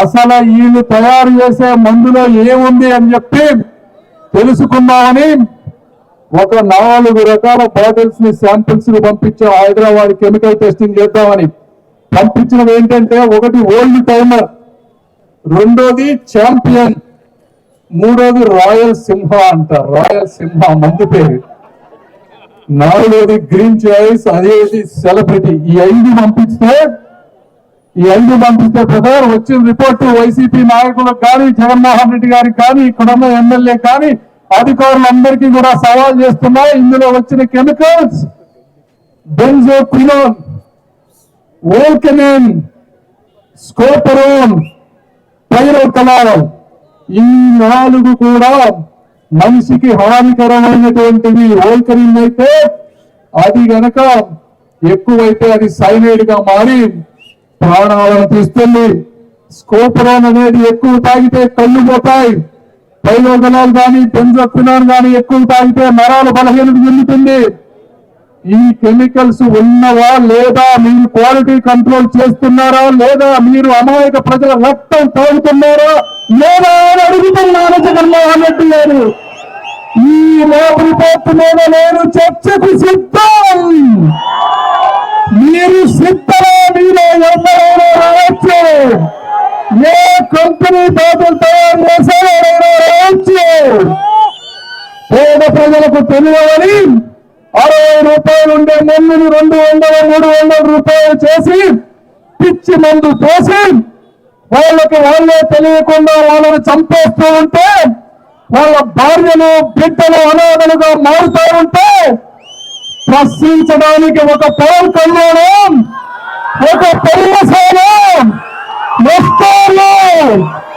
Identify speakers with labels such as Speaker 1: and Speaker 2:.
Speaker 1: అసలు వీళ్ళు తయారు చేసే మందులో ఏముంది అని చెప్పి తెలుసుకుందామని ఒక నాలుగు రకాల బాటిల్స్ని శాంపిల్స్ని పంపించాం హైదరాబాద్ కెమికల్ టెస్టింగ్ చేద్దామని. పంపించినవి ఏంటంటే ఒకటి ఓల్డ్ టైమర్ రెండోది ఛాంపియన్ మూడోది రాయల్ సింహ అంట. రాయల్ సింహ మందు పేరు. నాలుగోది గ్రీన్ చాయిస్ అదేది సెలబ్రిటీ ఈ ఐదు పంపిస్తే ఈ ఐదు మంత్రిత్వ ప్రకారం వచ్చిన రిపోర్టు వైసీపీ నాయకులకు కానీ జగన్మోహన్ రెడ్డి గారికి కానీ ఇక్కడున్న ఎమ్మెల్యే కానీ అధికారులందరికీ కూడా సవాల్ చేస్తున్నా ఇందులో వచ్చిన కెమికల్స్ బెంజోక్వినోన్ ఓల్కెనెన్ స్కోపరోన్ పైరోకలాల్ ఈ నాలుగు కూడా మనిషికి హానికరమైనటువంటివి. ఓల్కరిన్ అయితే అది గనక ఎక్కువైతే అది సైనైడ్గా మారి ప్రాణాలను తీస్తుంది. స్కోపరోన్ అనేది ఎక్కువ తాగితే కళ్ళు పోతాయి. పైలోగనాలు కానీ బెంజోక్వినాన్ కానీ ఎక్కువ తాగితే నరాలు బలహీనత చెందుతుంది ఈ కెమికల్స్ ఉన్నవా లేదా మీరు క్వాలిటీ కంట్రోల్ చేస్తున్నారా లేదా మీరు అమాయక ప్రజల రక్తం తాగుతున్నారా లేదా అని అడుగుతున్నాను జగన్మోహన్ రెడ్డి గారు. ఈ లోపల మీద నేను చర్చకు సిద్ధం. ఏ కంపెనీ బాధలు తయారు చేసేవారైనా రావచ్చు పేద ప్రజలకు తెలియవని అరవై రూపాయలు ఉండే మందుని రెండు వందల మూడు వందల రూపాయలు చేసి పిచ్చి మందు పోసి వాళ్ళకి వాళ్ళే తెలియకుండా వాళ్ళని చంపేస్తూ ఉంటే వాళ్ళ భార్యలు బిడ్డలు అనాథలుగా మారుతూ ఉంటే ప్రశ్నించడానికి ఒక పవన్ కళ్యాణం ఒక పరిమశానం Então,